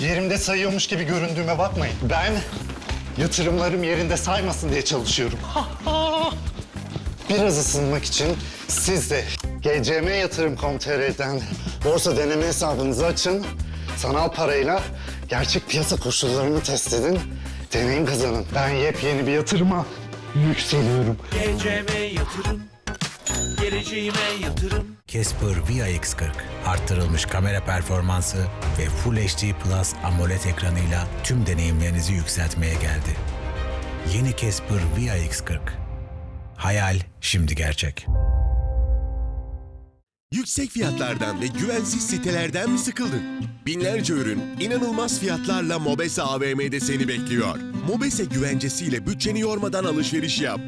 Yerimde sayıyormuş gibi göründüğüme bakmayın. Ben yatırımlarım yerinde saymasın diye çalışıyorum. Biraz ısınmak için siz de GCM Yatırım.com.tr'den borsa deneme hesabınızı açın. Sanal parayla gerçek piyasa koşullarını test edin. Deneyim kazanın. Ben yepyeni bir yatırıma yükseliyorum. Geleceğime yatırım Geleceğime yatırım Casper VIX40 arttırılmış kamera performansı ve Full HD Plus AMOLED ekranıyla tüm deneyimlerinizi yükseltmeye geldi. Yeni Casper VIX40. Hayal şimdi gerçek. Yüksek fiyatlardan ve güvensiz sitelerden mi sıkıldın? Binlerce ürün inanılmaz fiyatlarla Mobese AVM'de seni bekliyor. Mobese güvencesiyle bütçeni yormadan alışveriş yap.